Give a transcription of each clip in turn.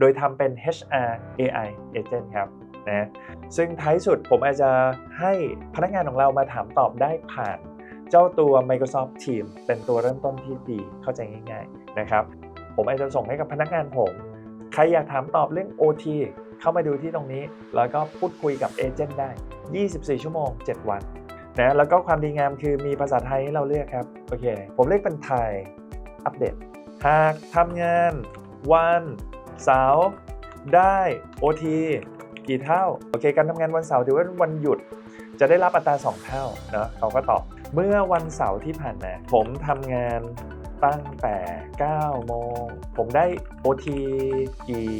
โดยทำเป็น HR AI agent ครับนะซึ่งท้ายสุดผมอาจจะให้พนักงานของเรามาถามตอบได้ผ่านเจ้าตัว Microsoft Teams เป็นตัวเริ่มต้นที่ดีเข้าใจง่ายๆนะครับ ผมอาจจะส่งให้กับพนักงานผม ใครอยากถามตอบเรื่อง OT เข้ามาดูที่ตรงนี้ แล้วก็พูดคุยกับเอเจนต์ได้ 24 ชั่วโมง 7 วันนะแล้วก็ความดีงามคือมีภาษาไทยให้เราเลือกครับ โอเค ผมเลือกเป็นไทย อัปเดต หากทำงานวัน เสาร์ได้ OT กี่เท่า โอเค การทำงานวันเสาร์ถือว่าวันหยุดจะได้รับอัตรา 2 เท่าเนาะเขาก็ตอบ เมื่อวันเสาร์ที่ผ่านมา ผมทำงานตั้งแต่ 9 โมง ผมได้ OT กี่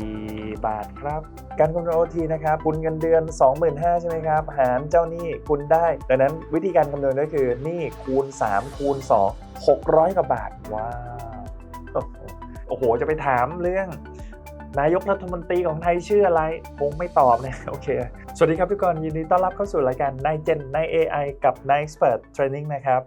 บาทครับ การคำนวณ OT นะครับคุณเงินเดือน 25,000ใช่ไหมครับ หารเจ้าหนี้คุณได้ ดังนั้นวิธีการคำนวณก็คือหนี้คูณ 3 คูณ 2 600 กว่าบาท ว้าว โอ้โห จะไปถามเรื่อง นายกรัฐมนตรีของไทยชื่ออะไรคงไม่ตอบนะโอเค สวัสดีครับทุกคนยินดีต้อนรับเข้าสู่รายการนายเจนนายเอกับนายเอ็กซ์เพรสเทรนนิ่งนะครับ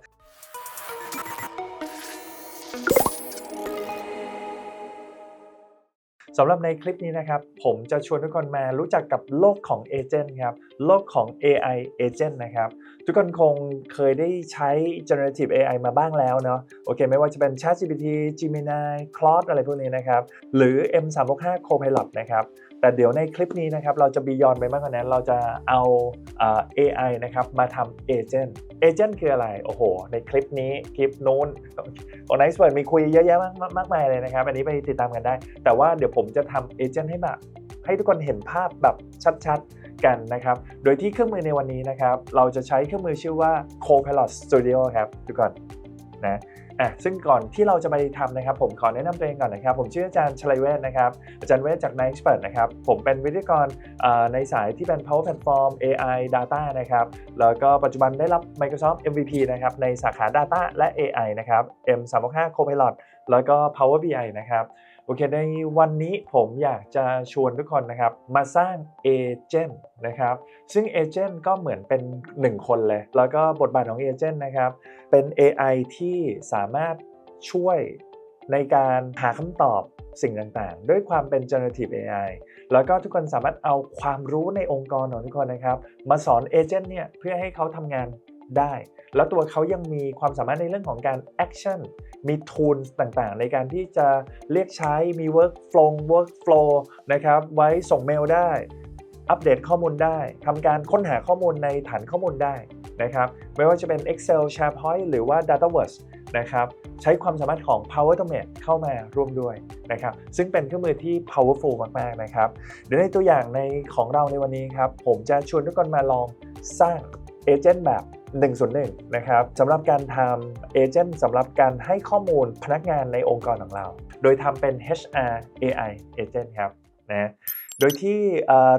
สำหรับในคลิปนี้นะครับ ผมจะชวนทุกคนมารู้จักกับโลกของเอเจนต์ครับ โลกของ AI Agent นะครับ ทุกคนคงเคยได้ใช้ generative AI มาบ้างแล้วเนาะโอเค ไม่ว่าจะเป็น ChatGPT Gemini Claude อะไรพวกนี้นะครับ หรือ M365 Copilot นะครับ แต่เดี๋ยวในคลิปนี้นะครับเราจะบียอนไปมากกว่านั้น เราจะเอาเอ่อ AI นะครับมาทำเอเจนต์เอเจนต์คืออะไร โอ้โห ในคลิปนี้คลิปนู้นของ Nice Word มีคุยเยอะแยะมากมากมากมายเลยนะครับ อันนี้ไปติดตามกันได้ แต่ว่าเดี๋ยวผมจะทำเอเจนต์ให้แบบให้ทุกคนเห็นภาพแบบชัดๆกันนะครับ โดยที่เครื่องมือในวันนี้นะครับ เราจะใช้เครื่องมือชื่อว่า Copilot Studio ครับทุกคนนะ อะซึ่งก่อนที่เราจะไปทำนะครับ ผมขอแนะนำตัวเองก่อนนะครับ ผมชื่ออาจารย์ชลัยเวศนะครับ อาจารย์เวศจาก Nice Expert นะครับ ผมเป็นวิทยากรในสายที่เป็น Power Platform AI Data นะครับ แล้วก็ปัจจุบันได้รับ Microsoft MVP นะครับ ในสาขา Data และ AI นะครับ M365 Copilot แล้วก็ Power BI นะครับ โอเค ในวันนี้ผมอยากจะชวนทุกคนนะครับ มาสร้างเอเจนต์นะครับ ซึ่งเอเจนต์ก็เหมือนเป็น 1 คนเลย แล้วก็บทบาทของเอเจนต์นะครับ เป็น AI ที่สามารถช่วยในการหาคำตอบสิ่งต่างๆ ด้วยความเป็น generative AI แล้วก็ทุกคนสามารถเอาความรู้ในองค์กรของทุกคนนะครับ มาสอนเอเจนต์เนี่ยเพื่อให้เขาทำงาน ได้ แล้วตัวเขายังมีความสามารถในเรื่องของการ action มี tools ต่างๆ ในการที่จะเรียกใช้ มี workflow workflow นะครับ ไว้ส่งเมลได้ อัปเดตข้อมูลได้ ทำการค้นหาข้อมูลในฐานข้อมูลได้นะครับ ไม่ว่าจะเป็น Excel SharePoint หรือว่า Dataverse นะครับ ใช้ความสามารถของ Power Automate เข้ามาร่วมด้วยนะครับ ซึ่งเป็นเครื่องมือที่ powerful มากๆนะครับ เดี๋ยวในตัวอย่างในของเราในวันนี้ครับ ผมจะชวนทุกคนมาลองสร้างเอเจนต์แบบ 101นะครับสำหรับการทำเอเจนต์สำหรับการให้ข้อมูลพนักงานในองค์กรของเรา โดยทำเป็น HR AI Agent ครับนะโดยที่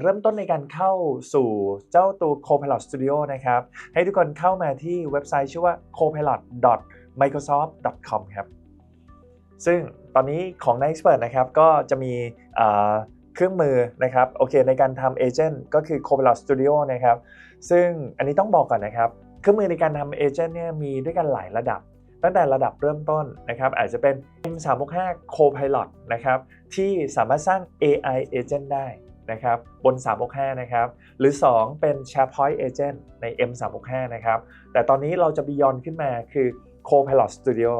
เริ่มต้นในการเข้าสู่เจ้าตัว Copilot Studio นะครับ ให้ทุกคนเข้ามาที่เว็บไซต์ชื่อว่า copilot.microsoft.com ครับ ซึ่งตอนนี้ของ n i c e p e r t นะครับ ก็จะมีเครื่องมือนะครับ โอเคในการทำเอเจนต์ก็คือ Copilot Studio นะครับ ซึ่งอันนี้ต้องบอกก่อนนะครับ เครื่องมือในการทำเอเจนต์เนี่ยมีด้วยกันหลายระดับ ตั้งแต่ระดับเริ่มต้นนะครับอาจจะเป็น M365 Copilot นะครับที่สามารถสร้าง AI Agent ได้นะครับบน 365 นะครับ หรือ 2 เป็น SharePoint Agent ใน M365 นะครับ แต่ตอนนี้เราจะ Beyond ขึ้นมาคือ Copilot Studio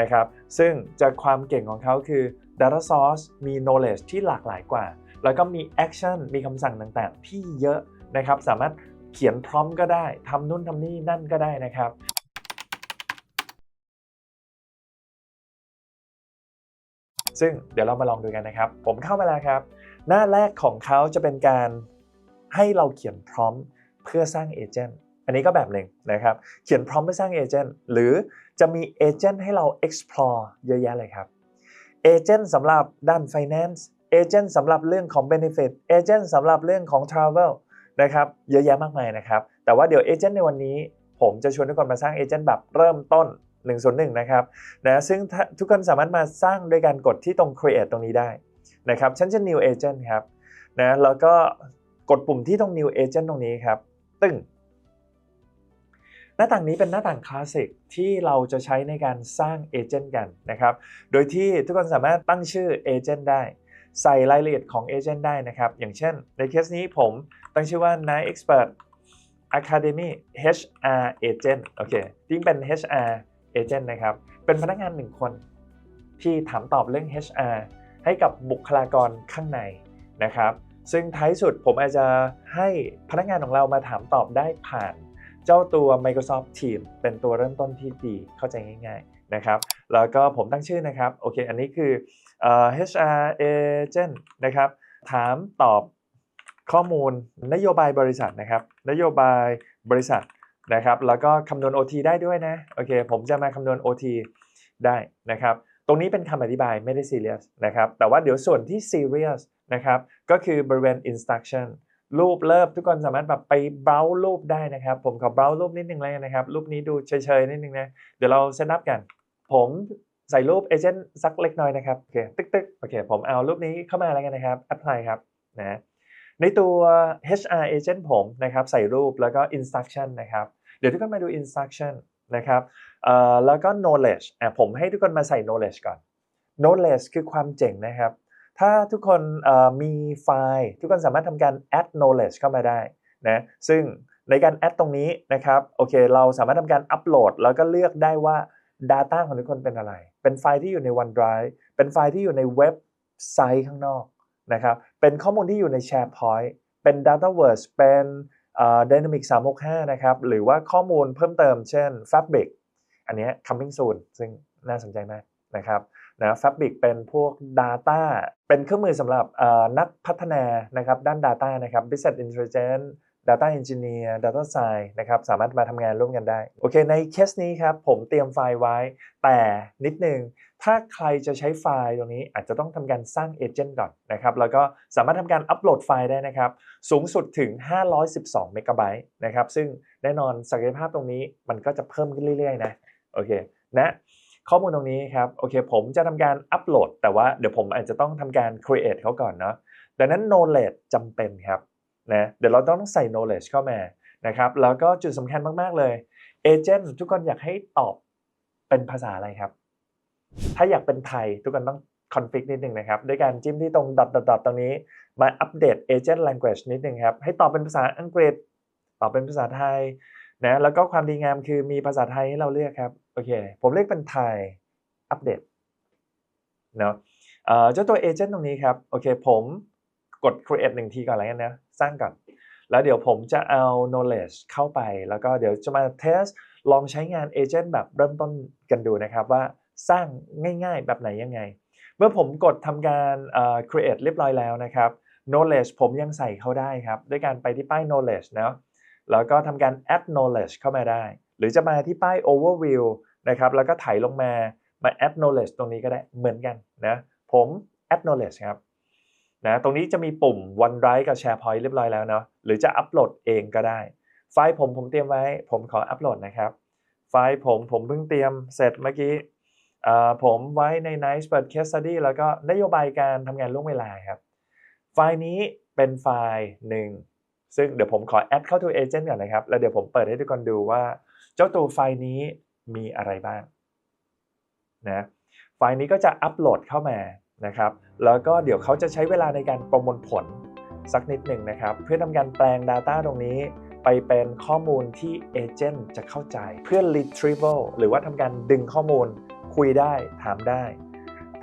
นะครับ ซึ่งจะความเก่งของเขาคือ Data Source มี Knowledge ที่หลากหลายกว่า แล้วก็มี Action มีคำสั่งต่างๆ ที่เยอะนะครับ สามารถ ขียนพร้อมก็ได้ทำนู่นทำนี่นั่นก็ได้นะครับซึ่งเดี๋ยวเรามาลองดูกันนะครับ ผมเข้ามาแล้วครับ หน้าแรกของเขาจะเป็นการให้เราเขียนพร้อมเพื่อสร้างเอเจนต์อันนี้ก็แบบหนึ่งนะครับ เขียนพร้อมเพื่อสร้างเอเจนต์หรือจะมีเอเจนต์ให้เรา explore เยอะแยะเลยครับเอเจนต์สำหรับด้าน finance เอเจนต์สำหรับเรื่องของ benefit เอเจนต์สำหรับเรื่องของ travel นะครับเยอะแยะมากมายนะครับ แต่ว่าเดี๋ยวเอเจนต์ในวันนี้ ผมจะชวนทุกคนมาสร้างเอเจนต์แบบเริ่มต้น101นนะครับนะซึ่งทุกคนสามารถมาสร้างด้วยการกดที่ตรง create ตรงนี้ได้นะครับฉันจะ new agent ครับนะแล้วก็กดปุ่มที่ตรง new agent ตรงนี้ครับ ตึ้งหน้าต่างนี้เป็นหน้าต่างคลาสสิกที่เราจะใช้ในการสร้างเอเจนต์กันนะครับ โดยที่ทุกคนสามารถตั้งชื่อเอเจนต์ได้ ใส่รายละเอียดของเอเจนต์ได้นะครับ อย่างเช่นในเคสนี้ผมตั้งชื่อว่า n i Expert Academy HR Agent โอเคที่เป็น HR Agent นะครับ เป็นพนักงานหนึ่งคน ที่ถามตอบเรื่อง HR ให้กับบุคลากรข้างในนะครับ ซึ่งท้ายสุดผมอาจจะให้พนักงานของเรามาถามตอบได้ผ่านเจ้าตัว Microsoft Teams เป็นตัวเริ่มต้นที่ดีเข้าใจง่าย ๆนะครับ แล้วก็ผมตั้งชื่อนะครับ โอเค อันนี้คือ HR Agent นะครับถามตอบข้อมูลนโยบายบริษัทนะครับนโยบายบริษัทนะครับแล้วก็คำนวณ OT ได้ด้วยนะโอเคผมจะมาคำนวณ OT ได้นะครับตรงนี้เป็นคำอธิบายไม่ได้ซีเรียสนะครับแต่ว่าเดี๋ยวส่วนที่ซีเรียสนะครับก็คือบริเวณ instruction รูปเลิฟทุกคนสามารถแบบไปเบราว์รูปได้นะครับ ผมขอเบราว์รูปนิดนึงเลยนะครับ รูปนี้ดูเฉยๆนิดนึงนะ เดี๋ยวเราเซตอัพกัน ผม ใส่รูปเอเจนต์สักเล็กน้อยนะครับโอเคตึกๆโอเคผมเอารูปนี้เข้ามาแล้วกันนะครับ apply ครับนะในตัว HR agent ผมนะครับใส่รูปแล้วก็ instruction นะครับเดี๋ยวทุกคนมาดู instruction นะครับแล้วก็ knowledge อะผมให้ทุกคนมาใส่ knowledge ก่อน knowledge คือความเจ๋งนะครับ ถ้าทุกคนมีไฟล์ ทุกคนสามารถทำการ add knowledge เข้ามาได้นะซึ่งในการ add ตรงนี้นะครับโอเคเราสามารถทำการอัปโหลดแล้วก็เลือกได้ว่า Data ของทุกคนเป็นอะไร เป็นไฟล์ที่อยู่ใน OneDrive เป็นไฟล์ที่อยู่ในเว็บไซต์ข้างนอกนะครับ เป็นข้อมูลที่อยู่ใน SharePoint เป็น DataVerse เป็น Dynamic 365 นะครับ หรือว่าข้อมูลเพิ่มเติมเช่น Fabric อันนี้ coming soon ซึ่งน่าสนใจมากนะครับนะ Fabric เป็นพวก Data เป็นเครื่องมือสำหรับนักพัฒนานะครับด้าน Data นะครับ Business Intelligence Data Engineer Data Science นะครับสามารถมาทำงานร่วมกันได้ โอเค ในเคสนี้ครับ ผมเตรียมไฟล์ไว้ แต่นิดนึง ถ้าใครจะใช้ไฟล์ตรงนี้อาจจะต้องทำการสร้างเอเจนต์ก่อนนะครับ แล้วก็สามารถทำการอัปโหลดไฟล์ได้นะครับ สูงสุดถึง 512 เมกะไบต์นะครับ ซึ่งแน่นอนศักยภาพตรงนี้มันก็จะเพิ่มขึ้นเรื่อยๆ นะ โอเค นะข้อมูลตรงนี้ครับโอเคผมจะทำการอัปโหลด แต่ว่าเดี๋ยวผมอาจจะต้องทำการ create เขาก่อนเนาะดังนั้น knowledge จำเป็นครับ นะเดี๋ยวเราต้องใส่ knowledge เข้ามานะครับแล้วก็จุดสำคัญมาก ๆ เลย agent ทุกคนอยากให้ตอบเป็นภาษาอะไรครับ ถ้าอยากเป็นไทยทุกคนต้องคอนฟิกนิดนึงนะครับด้วยการจิ้มที่ตรง dot dot dot ตรงนี้มาอัปเดต agent language นิดนึงครับให้ตอบเป็นภาษาอังกฤษตอบเป็นภาษาไทยนะแล้วก็ความดีงามคือมีภาษาไทยให้เราเลือกครับโอเคผมเลือกเป็นไทยอัปเดตเนาะเจ้าตัว agent ตรงนี้ครับโอเคผมกด create หนึ่งทีก่อนแล้วกันนะ สร้างก่อน แล้วเดี๋ยวผมจะเอา knowledge เข้าไป แล้วก็เดี๋ยวจะมา test ลองใช้งาน agent แบบเริ่มต้นกันดูนะครับว่าสร้างง่ายๆ แบบไหนยังไง เมื่อผมกดทำการ create เรียบร้อยแล้วนะครับ knowledge ผมยังใส่เข้าได้ครับ ด้วยการไปที่ป้าย knowledge นะแล้วก็ทำการ add knowledge เข้ามาได้ หรือจะมาที่ป้าย overview นะครับแล้วก็ไถลงมามา add knowledge ตรงนี้ก็ได้เหมือนกันนะผม add knowledge ครับ นะตรงนี้จะมีปุ่ม OneDrive กับ SharePoint เรียบร้อยแล้วเนาะหรือจะอัปโหลดเองก็ได้ ไฟล์ผมผมเตรียมไว้ ผมขออัปโหลดนะครับ ไฟล์ผมผมเพิ่งเตรียมเสร็จเมื่อกี้ผมไว้ใน Nice เปิด Case Study แล้วก็นโยบายการทำงานล่วงเวลาครับ ไฟล์นี้เป็นไฟล์หนึ่งซึ่งเดี๋ยวผมขอ add เข้า to agent ก่อนนะครับ แล้วเดี๋ยวผมเปิดให้ทุกคนดูว่า เจ้าตัวไฟล์นี้มีอะไรบ้างนะไฟล์นี้ก็จะอัปโหลดเข้ามา นะครับแล้วก็เดี๋ยวเขาจะใช้เวลาในการประมวลผลสักนิดหนึ่งนะครับ เพื่อทำการแปลง Data ตรงนี้ไปเป็นข้อมูลที่เอเจนต์จะเข้าใจเพื่อ retrieval หรือว่าทำการดึงข้อมูลคุยได้ถามได้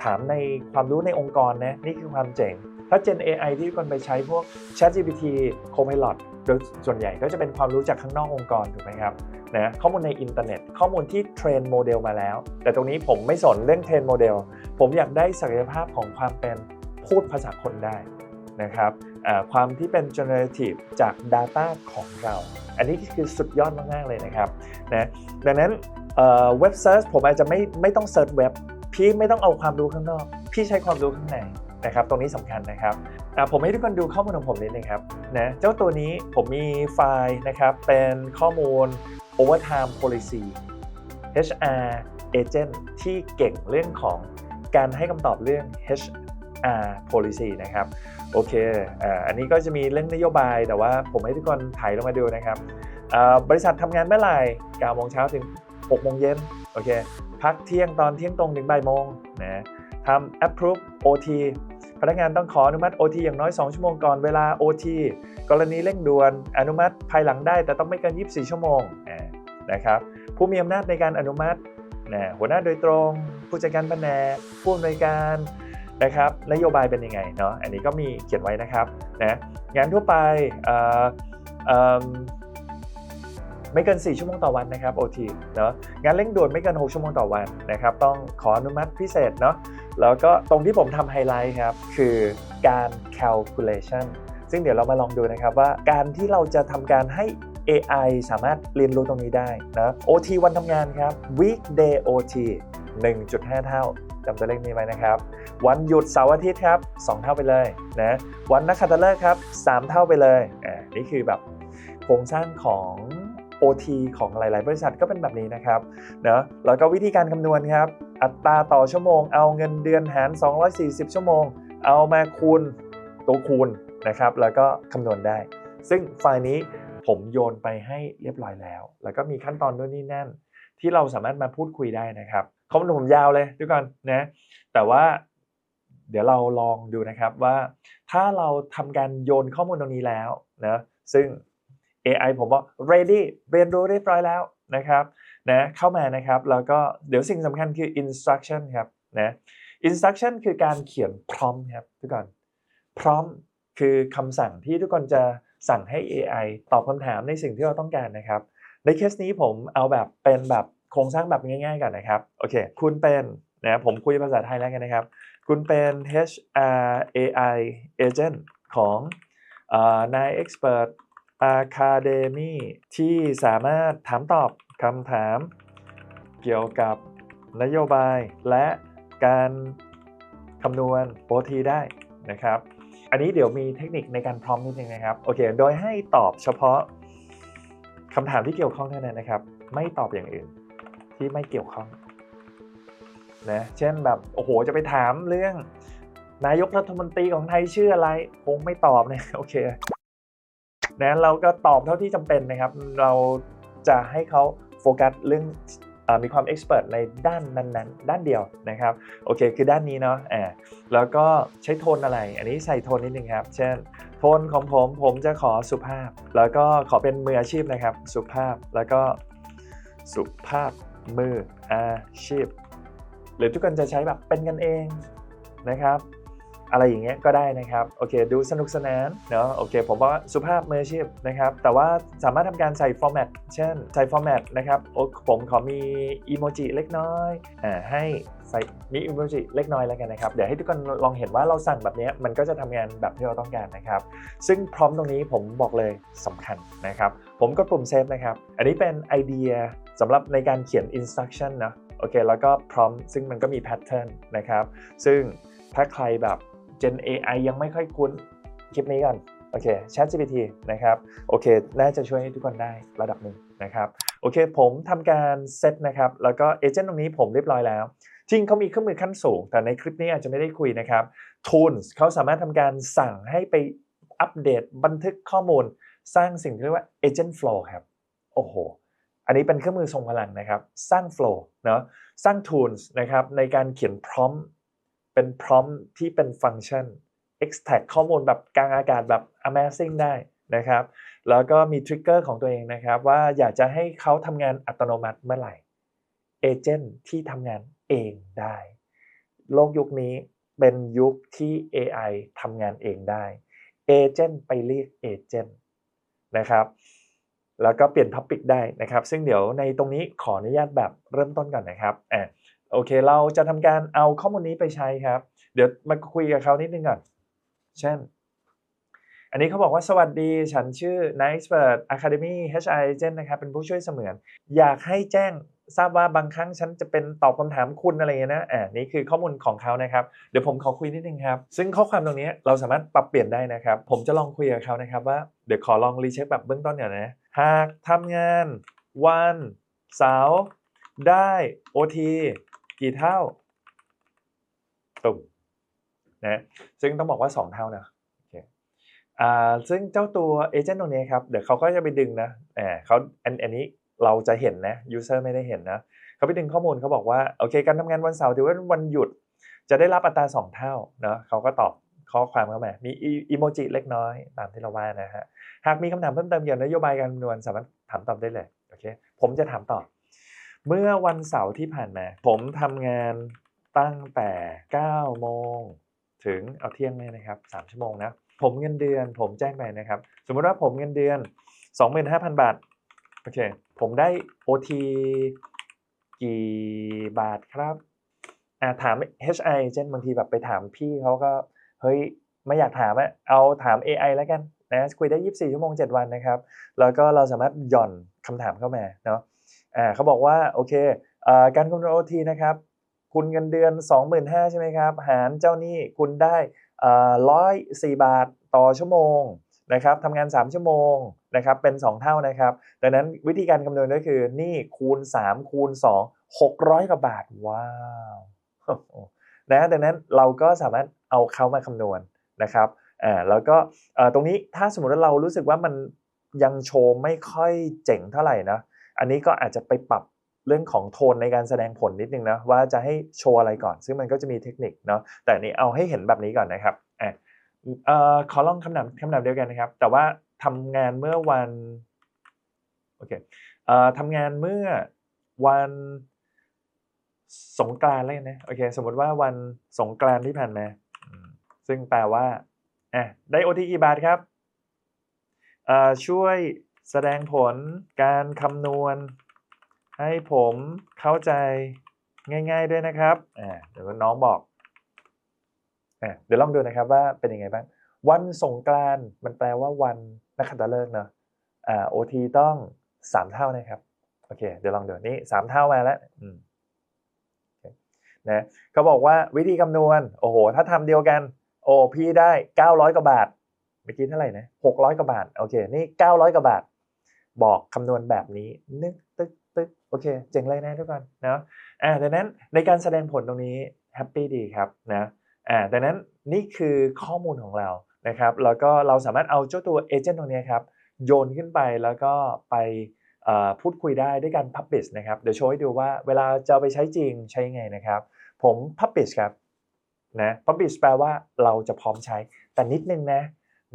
ถามในความรู้ในองค์กรนะนี่คือความเจ๋ง ถ้า Gen AI ที่คนไปใช้พวก ChatGPT Copilot โดยส่วนใหญ่ก็จะเป็นความรู้จากข้างนอกองค์กรถูกไหมครับนะข้อมูลในอินเทอร์เน็ต ข้อมูลที่เทรนโมเดลมาแล้ว แต่ตรงนี้ผมไม่สนเรื่องเทรนโมเดล ผมอยากได้ศักยภาพของความเป็นพูดภาษาคนได้นะครับความที่เป็น generative จาก Data ของเรา อันนี้คือสุดยอดมากๆเลยนะครับนะดังนั้นเว็บเซิร์ชผมอาจจะไม่ไม่ต้องเซิร์ชเว็บพี่ไม่ต้องเอาความรู้ข้างนอก พี่ใช้ความรู้ข้างในนะครับตรงนี้สำคัญนะครับผมให้ทุกคนดูข้อมูลของผมนิดนึงครับนะเจ้าตัวนี้ผมมีไฟล์นะครับเป็นข้อมูล overtime policy HR agent ที่เก่งเรื่องของ การให้คำตอบเรื่อง HR policy นะครับ โอเคอันนี้ก็จะมีเรื่องนโยบาย แต่ว่าผมให้ทุกคนถ่ายลงมาดูนะครับบริษัททำงานเมื่อไหร่9โมงเช้าถึง6โมงเย็นโอเค พักเที่ยงตอนเที่ยงตรงถึงบ่ายโมงนะทำ approve OT พนักงานต้องขออนุมัติ OT อย่างน้อย 2 ชั่วโมงก่อนเวลา OT กรณีเร่งด่วนอนุมัติภายหลังได้ แต่ต้องไม่เกิน 24 ชั่วโมงนะครับผู้มีอำนาจในการอนุมัตินะหัวหน้าโดยตรง ผู้จัดการแผนกผู้อำนวยการนะครับนโยบายเป็นยังไงเนาะอันนี้ก็มีเขียนไว้นะครับนะงานทั่วไปไม่เกิน 4 ชั่วโมงต่อวันนะครับ OT เนาะงานเร่งด่วนไม่เกิน 6 ชั่วโมงต่อวันนะครับ ต้องขออนุมัติพิเศษเนาะแล้วก็ตรงที่ผมทำไฮไลท์ครับ คือการ calculation ซึ่งเดี๋ยวเรามาลองดูนะครับว่าการที่เราจะทำการให้ AI สามารถเรียนรู้ตรงนี้ได้นะ OT วันทำงานครับ weekday OT 1.5 เท่าจำตัวเลขนี้ไว้นะครับ วันหยุดเสาร์อาทิตย์ครับ 2 เท่าไปเลยนะวันนักขัตฤกษ์ครับ 3 เท่าไปเลยอ่านี่คือแบบโครงสร้างของ OT ของหลาย ๆ บริษัทก็เป็นแบบนี้นะครับเนะแล้วก็วิธีการคำนวณครับ อัตราต่อชั่วโมง เอาเงินเดือนหาร 240 ชั่วโมง เอามาคูณตัวคูณนะครับ แล้วก็คำนวณได้ ซึ่งไฟล์นี้ผมโยนไปให้เรียบร้อยแล้ว แล้วก็มีขั้นตอนด้วยนี่นั่น ที่เราสามารถมาพูดคุยได้นะครับ ข้อมูลผมยาวเลยทุกคนนะแต่ว่าเดี๋ยวเราลองดูนะครับว่าถ้าเราทำการโยนข้อมูลตรงนี้แล้วนะซึ่ง AI ผมบอก ready เรียนรู้เรียบร้อยแล้วนะครับนะเข้ามานะครับแล้วก็เดี๋ยวสิ่งสำคัญคือ instruction ครับนะ instruction คือการเขียน prompt ครับทุกคน prompt คือคำสั่งที่ทุกคนจะสั่งให้ AI ตอบคำถามในสิ่งที่เราต้องการนะครับ ในเคสนี้ผมเอาแบบเป็นแบบ โครงสร้างแบบง่ายๆก่อนนะครับโอเคคุณเป็นนะผมคุยภาษาไทยแล้วกันนะครับ คุณเป็น HR AI agent ของนาย Expert Academy ที่สามารถถามตอบคำถามเกี่ยวกับนโยบายและการคำนวณ OT ได้นะครับ อันนี้เดี๋ยวมีเทคนิคในการพร้อมนิดนึงนะครับ โอเค โดยให้ตอบเฉพาะคำถามที่เกี่ยวข้องเท่านั้นนะครับ ไม่ตอบอย่างอื่น ที่ไม่เกี่ยวข้องนะเช่นแบบโอ้โหจะไปถามเรื่อง นายกรัฐมนตรีของไทยชื่ออะไรคงไม่ตอบนะโอเคนะเราก็ตอบเท่าที่จำเป็นนะครับ เราจะให้เขาโฟกัสเรื่องอมีความเอ็กซ์เพรสในด้านนั้นๆ ด้านเดียวนะครับโอเคคือด้านนี้เนาะอ่าแล้วก็ใช้โทนอะไร อันนี้ใส่โทนนิดนึงครับ เช่น โทนของผมผมจะขอสุภาพ แล้วก็ขอเป็นมืออาชีพนะครับ สุภาพแล้วก็สุภาพ มืออาชีพ หรือทุกคนจะใช้แบบเป็นกันเองนะครับ อะไรอย่างเงี้ยก็ได้นะครับโอเคดูสนุกสนานเนาะโอเคผมว่าสุภาพมืออาชีพนะครับแต่ว่าสามารถทำการใส่ฟอร์แมตเช่นใส่ฟอร์แมตนะครับโอ้ผมขอมีอีโมจิเล็กน้อยอ่าให้ใส่มีอีโมจิเล็กน้อยแล้วกันนะครับ เดี๋ยวให้ทุกคนลองเห็นว่าเราสั่งแบบนี้มันก็จะทำงานแบบที่เราต้องการนะครับ ซึ่งพร้อมตรงนี้ผมบอกเลยสำคัญนะครับ ผมกดปุ่มเซฟนะครับ อันนี้เป็นไอเดียสำหรับในการเขียน instruction นะโอเค แล้วก็พร้อมซึ่งมันก็มี pattern นะครับ ซึ่งถ้าใครแบบ Gen AI ยังไม่ค่อยคุ้นคลิปนี้ก่อนโอเค ChatGPT นะครับโอเค น่าจะช่วยให้ทุกคนได้ระดับหนึ่งนะครับโอเค ผมทำการเซตนะครับ แล้วก็เอเจนต์ตรงนี้ผมเรียบร้อยแล้วจริงเขามีเครื่องมือขั้นสูง แต่ในคลิปนี้อาจจะไม่ได้คุยนะครับ Tools เขาสามารถทำการสั่งให้ไปอัปเดตบันทึกข้อมูล สร้างสิ่งที่เรียกว่า Agent Flow ครับ โอ้โห อันนี้เป็นเครื่องมือทรงพลังนะครับ สร้าง flow เนาะสร้าง tools นะครับในการเขียน prompt เป็น prompt ที่เป็นฟังก์ชัน extract ข้อมูลแบบกลางอากาศแบบ amazing ได้นะครับ แล้วก็มี trigger ของตัวเองนะครับ ว่าอยากจะให้เขาทำงานอัตโนมัติเมื่อไหร่ agent ที่ทำงานเองได้ โลกยุคนี้เป็นยุคที่ AI ทำงานเองได้ agent ไปเรียก agent นะครับแล้วก็เปลี่ยนท็อปิกได้นะครับ ซึ่งเดี๋ยวในตรงนี้ขออนุญาตแบบเริ่มต้นก่อนนะครับอ่า โอเค เราจะทำการเอาข้อมูลนี้ไปใช้ครับ เดี๋ยวมาคุยกับเขานิดนึงก่อน เช่น อันนี้เขาบอกว่าสวัสดีฉันชื่อ n i c e p e r t Academy HI Agent นะครับ เป็นผู้ช่วยเสมือน อยากให้แจ้งทราบว่าบางครั้งฉันจะเป็นตอบคำถามคุณอะไรเงี้ยนะอ่านี่คือข้อมูลของเขานะครับ เดี๋ยวผมขอคุยนิดนึงครับ ซึ่งข้อความตรงนี้เราสามารถปรับเปลี่ยนได้นะครับ ผมจะลองคุยกับเขานะครับว่า เดี๋ยวขอลองรีเช็คแบบเบื้องต้นก่อนนะ หากทำงาน วันเสาร์ได้ OT กี่เท่า ตุ่มนะซึ่งต้องบอกว่า 2 เท่านะอ่าซึ่งเจ้าตัวเอเจนต์ตรงนี้ครับ เดี๋ยวเขาก็จะไปดึงนะแหมเขาอันอันนี้เราจะเห็นนะยูเซอร์ไม่ได้เห็นนะเขาไปดึงข้อมูลเขาบอกว่าโอเค การทำงานวันเสาร์ถือว่าวันหยุดจะได้รับอัตรา 2 เท่าเนาะเขาก็ตอบข้อความเข้ามา มีอีโมจิเล็กน้อยตามที่เราว่านะฮะ หากมีคำถามเพิ่มเติมเกี่ยวกับนโยบายการคำนวณสามารถถามตอบได้เลย โอเค ผมจะถามตอบ เมื่อวันเสาร์ที่ผ่านมา ผมทำงานตั้งแต่ 9 โมง ถึงเอาเที่ยงเลยนะครับ 3 ชั่วโมงนะ ผมเงินเดือน ผมแจ้งไปนะครับ สมมติว่าผมเงินเดือน 25,000 บาท โอเค ผมได้ OT กี่บาทครับอ่าถาม HI เช่นบางทีแบบไปถามพี่เขาก็ เฮ้ย ไม่อยากถามอะเอาถาม AI แล้วกันนะคุยได้ 24 ชั่วโมง 7 วันนะครับ แล้วก็เราสามารถหย่อนคำถามเข้ามาเนาะ อ่าเขาบอกว่าโอเคอ่าการคำนวณ OT นะครับ คุณเงินเดือน 25,000ใช่ไหมครับ หารเจ้าหนี้คุณได้อ่า104บาทต่อชั่วโมงนะครับทำงาน 3 ชั่วโมงนะครับเป็น 2 เท่านะครับดังนั้นวิธีการคำนวณก็คือหนี่คูณ 3 คูณ 2 600กว่าบาท ว้าวนะดังนั้นเราก็สามารถเอาเขามาคำนวณนะครับอ่าแล้วก็ตรงนี้ถ้าสมมติว่าเรารู้สึกว่ามันยังโชว์ไม่ค่อยเจ๋งเท่าไหร่นะ อันนี้ก็อาจจะไปปรับเรื่องของโทนในการแสดงผลนิดนึงนะว่าจะให้โชว์อะไรก่อน ซึ่งมันก็จะมีเทคนิคเนาะแต่นี้เอาให้เห็นแบบนี้ก่อนนะครับอ่าเอ่อขอลองคำนามคำนามเดียวกันนะครับ แต่ว่าทำงานเมื่อวันโอเคเอ่อทำงานเมื่อวันสงกรานต์แล้วนะโอเคสมมติว่าวันสงกรานต์ที่ผ่านมาซึ่งแปลว่าอะได้โอทีกี่บาทครับเอ่อช่วย แสดงผลการคำนวณ ให้ผมเข้าใจง่าย ๆด้วยนะครับเดี๋ยวน้องบอกอเดี๋ยวลองดูนะครับว่าเป็นยังไงบ้าง วันสงกรานต์มันแปลว่าวันนักขัตฤกษ์เนาะโอทีต้อง 3 เท่านะครับ โอเค เดี๋ยวลองดูนี่3เท่ามาแล้วนะเขาบอกว่าวิธีคำนวณ โอ้โห ถ้าทำเดียวกัน โอ้พี่ได้ 900 กว่าบาท เมื่อกี้เท่าไหร่นะ600 กว่าบาท โอเค นี่ 900 กว่าบาท บอกคำนวณแบบนี้ นึกตึกตึกโอเคเจ๋งเลยนะทุกคนนะอ่าดังนั้นในการแสดงผลตรงนี้แฮปปี้ดีครับนะอ่าดังนั้นนี่คือข้อมูลของเรานะครับ แล้วก็เราสามารถเอาเจ้าตัวเอเจนต์ตรงนี้ครับ โยนขึ้นไปแล้วก็ไปพูดคุยได้ด้วยการ Publish นะครับ เดี๋ยวโชว์ให้ดูว่าเวลาจะไปใช้จริงใช้ยังไงนะครับ ผม Publish ครับนะ Publish แปลว่าเราจะพร้อมใช้แต่นิดนึงนะ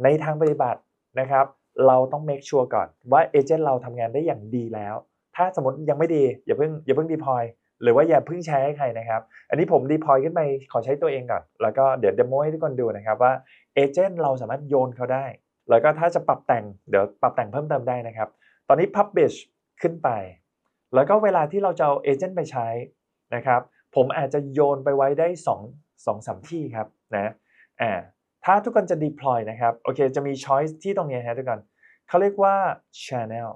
ในทางปฏิบัตินะครับ เราต้อง make sure ก่อนว่าเอเจนต์เราทำงานได้อย่างดีแล้ว ถ้าสมมติยังไม่ดีอย่าเพิ่งอย่าเพิ่ง deploy หรือว่าอย่าเพิ่งใช้ให้ใครนะครับ อันนี้ผม deploy ขึ้นไปขอใช้ตัวเองก่อน แล้วก็เดี๋ยว demo ให้ทุกคนดูนะครับว่าเอเจนต์เราสามารถโยนเขาได้ แล้วก็ถ้าจะปรับแต่งเดี๋ยวปรับแต่งเพิ่มเติมได้นะครับ ตอนนี้ publish ขึ้นไป แล้วก็เวลาที่เราจะเอาเอเจนต์ไปใช้นะครับ ผมอาจจะโยนไปไว้ได้2 2 3ที่ครับนะ อ่า ถ้าทุกคนจะ deploy นะครับโอเคจะมี choice ที่ตรงนี้ฮะทุกคนเขาเรียกว่า channel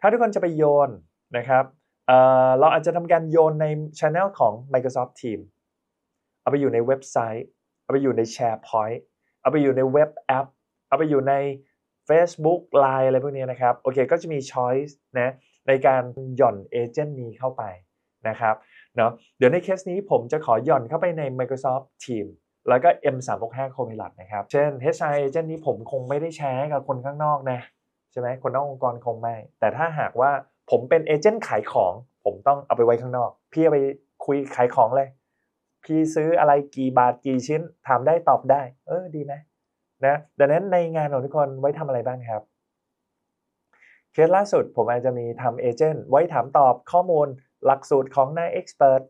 ถ้าทุกคนจะไปโยนนะครับเเราอาจจะทำการโยนใน channel ของ Microsoft Teams เอาไปอยู่ในเว็บไซต์ เอาไปอยู่ใน SharePoint เอาไปอยู่ในเว็บแอป เอาไปอยู่ใน Facebook Line อะไรพวกนี้นะครับโอเคก็จะมี choice นะในการหย่อนเอเจนต์นี้เข้าไปนะครับเนาะเดี๋ยวในเคสนี้ผมจะขอหย่อนเข้าไปใน Microsoft Teams แล้วก็ M365 Copilot นะครับ เช่น HR Agent นี้ผมคงไม่ได้แชร์กับคนข้างนอกนะใช่ไหมคนนอกองค์กรคงไม่ แต่ถ้าหากว่าผมเป็นเอเจนต์ขายของ ผมต้องเอาไปไว้ข้างนอก พี่เอาไปคุยขายของเลย พี่ซื้ออะไรกี่บาทกี่ชิ้นถามได้ตอบได้ เออดีไหมนะ ดังนั้นในงานของทุกคนไว้ทำอะไรบ้างครับ เคสล่าสุดผมอาจจะมีทำเอเจนต์ไว้ถามตอบข้อมูลหลักสูตรของนายเอ็กซ์เพรส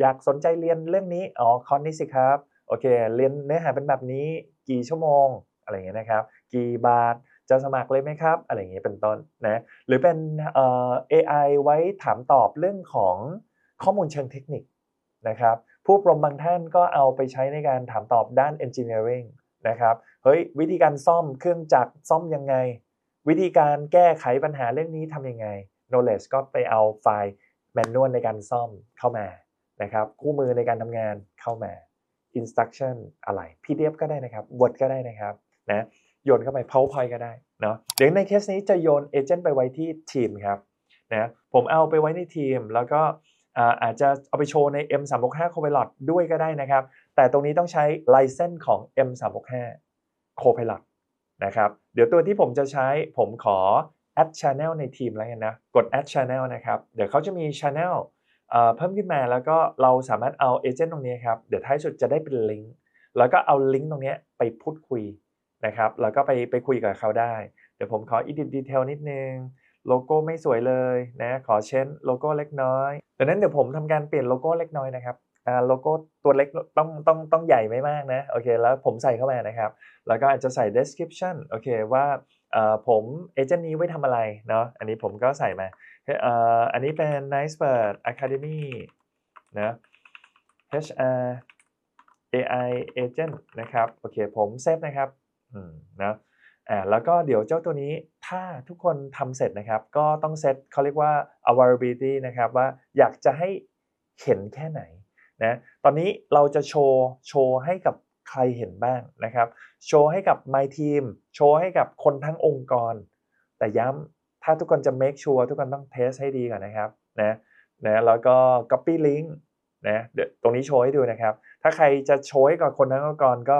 อยากสนใจเรียนเรื่องนี้ อ๋อคอนนี้สิครับ โอเคเรียนเนื้อหาเป็นแบบนี้กี่ชั่วโมงอะไรเงี้ยนะครับ กี่บาทจะสมัครเลยไหมครับ อะไรเงี้ยเป็นต้นนะหรือเป็นเอ่อ AI ไว้ถามตอบเรื่องของข้อมูลเชิงเทคนิคนะครับ ผู้ปรมบางท่านก็เอาไปใช้ในการถามตอบด้าน engineering นะครับเฮ้ยวิธีการซ่อมเครื่องจักรซ่อมยังไง วิธีการแก้ไขปัญหาเรื่องนี้ทำยังไง knowledge ก็ไปเอาไฟล์แมนนวลในการซ่อมเข้ามานะครับคู่มือในการทำงานเข้ามา instruction อะไร PDF ก็ได้นะครับ Word ก็ได้นะครับนะโยนเข้าไป PowerPoint ก็ได้เนาะเดี๋ยวในเคสนี้จะโยนเอเจนต์ไปไว้ที่ทีมครับนะผมเอาไปไว้ในทีม แล้วก็อาจจะเอาไปโชว์ใน M365 Copilot ด้วยก็ได้นะครับ แต่ตรงนี้ต้องใช้ license ของ M365 Copilot นะครับเดี๋ยวตัวที่ผมจะใช้ผมขอ add channel ในทีมแล้วกันนะ กด add channel นะครับ เดี๋ยวเขาจะมี channel เพิ่มขึ้นมาแล้วก็เราสามารถเอาเอเจนต์ตรงนี้ครับเดี๋ยวท้ายสุดจะได้เป็นลิงก์แล้วก็เอาลิงก์ตรงนี้ไปพูดคุยนะครับแล้วก็ไปไปคุยกับเขาได้ เดี๋ยวผมขอ edit detail นิดนึงโลโก้ไม่สวยเลยนะขอเชนโลโก้เล็กน้อยดังนั้นเดี๋ยวผมทำการเปลี่ยนโลโก้เล็กน้อยนะครับโลโก้ตัวเล็กต้องต้องต้องใหญ่ไม่มากนะโอเคแล้วผมใส่เข้ามานะครับ แล้วก็อาจจะใส่ description โอเคว่าผมเอเจนต์นี้ไว้ทำอะไรเนาะอันนี้ผมก็ใส่มา อันนี้เป็น Nice Bird Academy นะ HR AI Agent นะครับ โอเค ผมเซฟนะครับอืมนะอ่าแล้วก็เดี๋ยวเจ้าตัวนี้ถ้าทุกคนทำเสร็จนะครับ ก็ต้องเซตเขาเรียกว่า availability นะครับ ว่าอยากจะให้เห็นแค่ไหนนะตอนนี้เราจะโชว์โชว์ให้กับใครเห็นบ้างนะครับ โชว์ให้กับ my team โชว์ให้กับคนทั้งองค์กร แต่ย้ำ ถ้าทุกคนจะ make sure ทุกคนต้องเทสให้ดีก่อนนะครับนะนะแล้วก็ copy link นะเดี๋ยวตรงนี้โชว์ให้ดูนะครับ ถ้าใครจะโชว์ให้กับคนทั้งองค์กรก็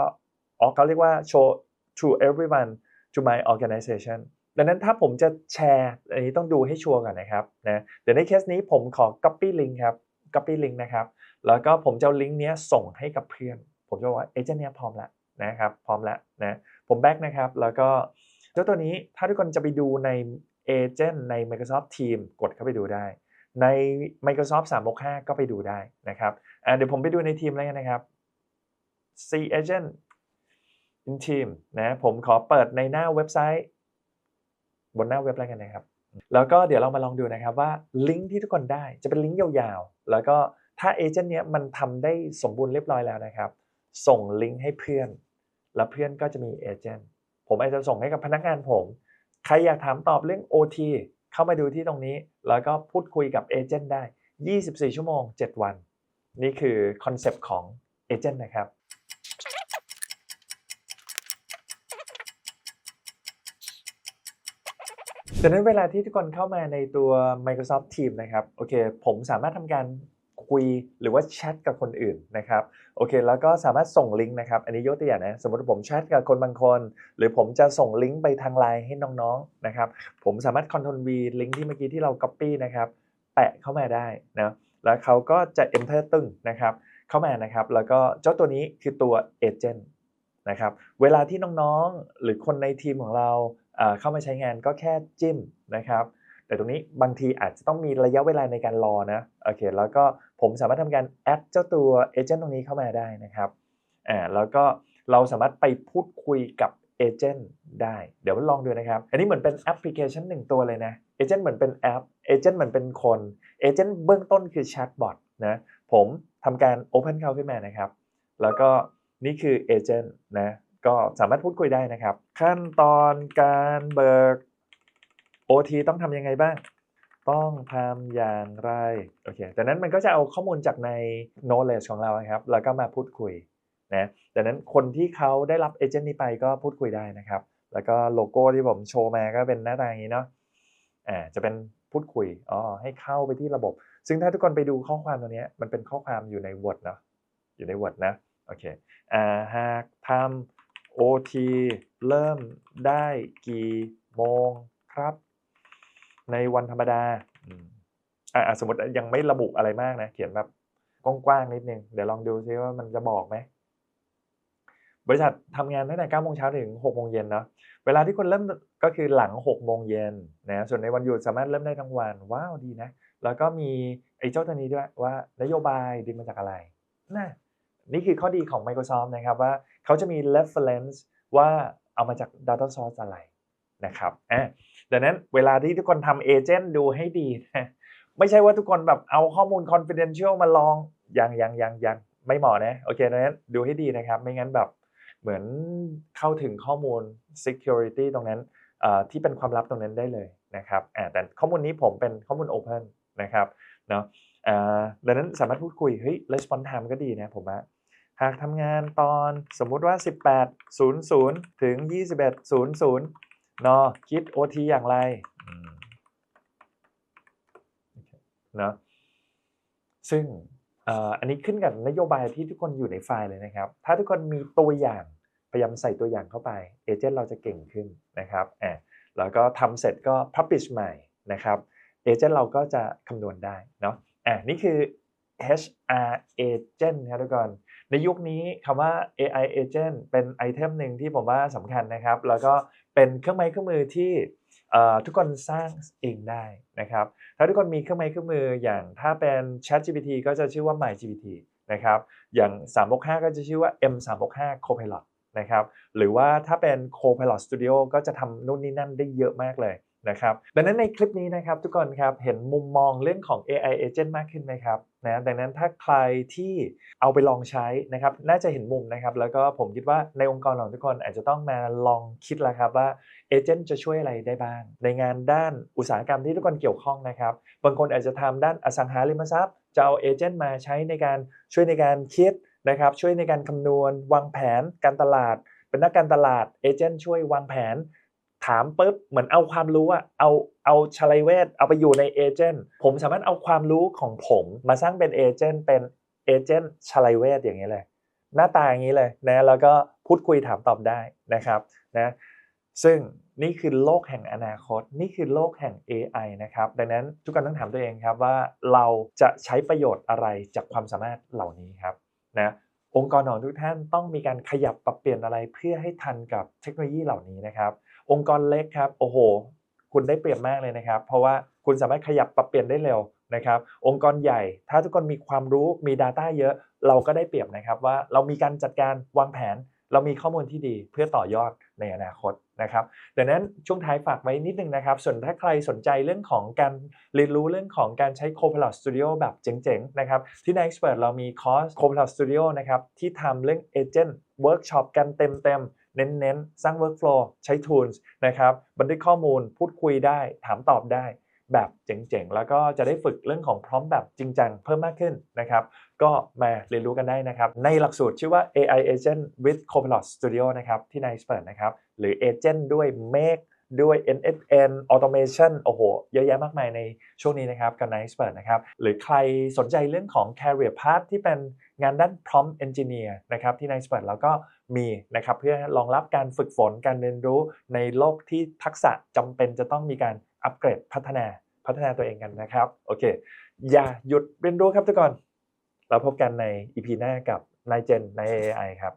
อ๋อเขาเรียกว่าโชว์ to everyone to my organization ดังนั้นถ้าผมจะแชร์อันนี้ต้องดูให้ชัวร์ก่อนนะครับนะเดี๋ยวในเคสนี้ผมขอ copy link ครับ copy link นะครับ แล้วก็ผมจะลิงก์เนี้ยส่งให้กับเพื่อน ผมจะบอกว่าเอเจนต์เนี้ยพร้อมแล้วนะครับ พร้อมแล้วนะ ผมแบ็กนะครับ แล้วก็เจ้าตัวนี้ถ้าทุกคนจะไปดูใน เอเจนต์ใน Microsoft Teams กดเข้าไปดูได้ ใน Microsoft 365 ก็ไปดูได้นะครับเดี๋ยวผมไปดูในทีมแล้วกันนะครับ C Agent in Team นะผมขอเปิดในหน้าเว็บไซต์ บนหน้าเว็บแล้วกันนะครับ แล้วก็เดี๋ยวเรามาลองดูนะครับว่าลิงก์ที่ทุกคนได้จะเป็นลิงก์ยาวๆ แล้วก็ถ้าเอเจนต์เนี้ยมันทำได้สมบูรณ์เรียบร้อยแล้วนะครับ ส่งลิงก์ให้เพื่อน แล้วเพื่อนก็จะมีเอเจนต์ผมอาจจะส่งให้กับพนักงานผม ใครอยากถามตอบเรื่อง OT เข้ามาดูที่ตรงนี้ แล้วก็พูดคุยกับเอเจนต์ได้ 24 ชั่วโมง 7 วัน นี่คือคอนเซปต์ของเอเจนต์นะครับดังนั้นเวลาที่ทุกคนเข้ามาในตัว Microsoft Teams นะครับ โอเค ผมสามารถทำการคุยหรือว่าแชทกับคนอื่นนะครับ โอเค แล้วก็สามารถส่งลิงก์นะครับ อันนี้ยกตัวอย่างนะ สมมติผมแชทกับคนบางคน หรือผมจะส่งลิงก์ไปทางไลน์ให้น้องๆนะครับ ผมสามารถ Ctrl V ลิงก์ที่เมื่อกี้ที่เรา Copy นะครับ แปะเข้ามาได้นะ แล้วเขาก็จะ Enter ตึ้งนะครับ เข้ามานะครับ แล้วก็เจ้าตัวนี้คือตัว Agent นะครับ เวลาที่น้องๆ หรือคนในทีมของเราเข้ามาใช้งานก็แค่จิ้มนะครับ แต่ตรงนี้บางทีอาจจะต้องมีระยะเวลาในการรอนะ โอเค แล้วก็ ผมสามารถทำการแอดเจ้าตัวเอเจนต์ตรงนี้เข้ามาได้นะครับอ่าแล้วก็เราสามารถไปพูดคุยกับเอเจนต์ได้ เดี๋ยวลองดูนะครับ อันนี้เหมือนเป็นแอปพลิเคชันหนึ่งตัวเลยนะเอเจนต์เหมือนเป็นแอปเอเจนต์เหมือนเป็นคนเอเจนต์เบื้องต้นคือแชทบอทนะผมทำการ Open เข้าขึ้นมานะครับ แล้วก็นี่คือเอเจนต์นะก็สามารถพูดคุยได้นะครับ ขั้นตอนการเบิก OT ต้องทำยังไงบ้าง ต้องทำอย่างไรโอเคจากนั้นมันก็จะเอาข้อมูลจากใน knowledge ของเราครับ แล้วก็มาพูดคุยนะดังนั้นคนที่เขาได้รับเอเจนต์นี้ไปก็พูดคุยได้นะครับ แล้วก็โลโก้ที่ผมโชว์มาก็เป็นหน้าตาอย่างนี้เนาะอ่าจะเป็นพูดคุยอ๋อให้เข้าไปที่ระบบ ซึ่งถ้าทุกคนไปดูข้อความตัวนี้มันเป็นข้อความอยู่ใน Word เนาะอยู่ใน Word นะโอเคอ่าหากทำ OT เริ่มได้กี่โมงครับ ในวันธรรมดาอืมอ่าสมมติยังไม่ระบุอะไรมากนะ เขียนแบบกว้างๆนิดนึง เดี๋ยวลองดูซิว่ามันจะบอกไหมบริษัททำงานตั้งแต่9โมงเช้าถึง6โมงเย็นเนาะ เวลาที่คนเริ่มก็คือหลัง6โมงเย็นนะ ส่วนในวันหยุดสามารถเริ่มได้ทั้งวัน ว้าวดีนะ แล้วก็มีไอ้เจ้าตัวนี้ด้วยว่านโยบายดึงมาจากอะไรนะนี่คือข้อดีของ Microsoft นะครับว่าเขาจะมี reference ว่าเอามาจาก data source อะไรนะครับอะ ดังนั้นเวลาที่ทุกคนทำเอเจนต์ดูให้ดีนะไม่ใช่ว่าทุกคนแบบเอาข้อมูล confidential มาลองยังยังยังยังไม่เหมาะนะโอเคดังนั้นดูให้ดีนะครับ ไม่งั้นแบบเหมือนเข้าถึงข้อมูล security ตรงนั้นที่เป็นความลับตรงนั้นได้เลยนะครับแต่ข้อมูลนี้ผมเป็นข้อมูล open นะครับเนาะดังนั้นสามารถพูดคุยเฮ้ย response time ก็ดีนะผมว่าหากทำงานตอนสมมุติว่า 18.00 ถึง 21.00เนาะคิด OT อย่างไรเนาะซึ่งอันนี้ขึ้นกับนโยบายที่ทุกคนอยู่ในไฟล์เลยนะครับ ถ้าทุกคนมีตัวอย่างพยายามใส่ตัวอย่างเข้าไปเอเจนต์เราจะเก่งขึ้นนะครับอ่าแล้วก็ทำเสร็จก็ publish ใหม่นะครับเอเจนต์เราก็จะคำนวณได้เนาะอ่านี่คือ HR agent ครับทุกคน ในยุคนี้คำว่า AI agent เป็นไอเทมหนึ่งที่ผมว่าสำคัญนะครับ แล้วก็เป็นเครื่องไม้เครื่องมือที่ทุกคนสร้างเองได้นะครับ ถ้าทุกคนมีเครื่องไม้เครื่องมืออย่างถ้าเป็น ChatGPT ก็จะชื่อว่า MyGPT นะครับ อย่าง 365 ก็จะชื่อว่า M365 Copilot นะครับ หรือว่าถ้าเป็น Copilot Studio ก็จะทำนู่นนี่นั่นได้เยอะมากเลย นะครับดังนั้นในคลิปนี้นะครับทุกคนครับเห็นมุมมองเรื่องของ AI agent มากขึ้นไหมครับนะดังนั้นถ้าใครที่เอาไปลองใช้นะครับน่าจะเห็นมุมนะครับ แล้วก็ผมคิดว่าในองค์กรของทุกคนอาจจะต้องมาลองคิดแล้วครับว่าเอเจนต์จะช่วยอะไรได้บ้าง ในงานด้านอุตสาหกรรมที่ทุกคนเกี่ยวข้องนะครับ บางคนอาจจะทำด้านอสังหาริมทรัพย์จะเอาเอเจนต์มาใช้ในการช่วยในการคิดนะครับช่วยในการคำนวณ วางแผนการตลาด เป็นนักการตลาดเอเจนต์ช่วยวางแผน ถามปุ๊บเหมือนเอาความรู้อะเอาเอาชลัยเวทเอาไปอยู่ในเอเจนต์ผมสามารถเอาความรู้ของผมมาสร้างเป็นเอเจนต์เป็นเอเจนต์ชลัยเวทอย่างนี้เลย หน้าตาอย่างนี้เลยนะแล้วก็พูดคุยถามตอบได้นะครับนะซึ่งนี่คือโลกแห่งอนาคต นี่คือโลกแห่ง AI นะครับ ดังนั้นทุกคนต้องถามตัวเองครับว่าเราจะใช้ประโยชน์อะไรจากความสามารถเหล่านี้ครับนะองค์กรของทุกท่านต้องมีการขยับปรับเปลี่ยนอะไรเพื่อให้ทันกับเทคโนโลยีเหล่านี้นะครับ องค์กรเล็กครับโอ้โห คุณได้เปรียบมากเลยนะครับ เพราะว่าคุณสามารถขยับปรับเปลี่ยนได้เร็วนะครับ องค์กรใหญ่ ถ้าทุกคนมีความรู้มี Data เยอะเราก็ได้เปรียบนะครับว่าเรามีการจัดการวางแผน เรามีข้อมูลที่ดีเพื่อต่อยอดในอนาคตนะครับดังนั้นช่วงท้ายฝากไว้นิดนึงนะครับ ส่วนถ้าใครสนใจเรื่องของการเรียนรู้เรื่องของการใช้ Copilot Studio แบบเจ๋งๆนะครับที่ n Expert เรามีคอร์ส Copilot Studio นะครับที่ทำเรื่อง Agent Workshop กันเต็มๆ เน้นๆ สร้าง Workflow ใช้ Tools นะครับบันทึกข้อมูลพูดคุยได้ ถามตอบได้ แบบเจ๋งๆ แล้วก็จะได้ฝึกเรื่องของพร้อมแบบจริงจังเพิ่มมากขึ้นนะครับก็มาเรียนรู้กันได้นะครับ ในหลักสูตรชื่อว่า AI Agent with Copilot Studio นะครับที่นายเปิดนะครับ หรือ Agent ด้วย Make ด้วย NSN Automation โอ้โห เยอะแยะมากมายในช่วงนี้นะครับกับนาย Expert นะครับ หรือใครสนใจเรื่องของ Career Path ที่เป็นงานด้าน Prompt Engineer นะครับที่นาย Expert แล้วก็มีนะครับเพื่อรองรับการฝึกฝนการเรียนรู้ในโลกที่ทักษะจำเป็นจะต้องมีการอัปเกรดพัฒนาพัฒนาตัวเองกันนะครับ โอเค อย่าหยุดเรียนรู้ครับทุกคน เราพบกันใน EP หน้ากับนายเจนใน AI ครับ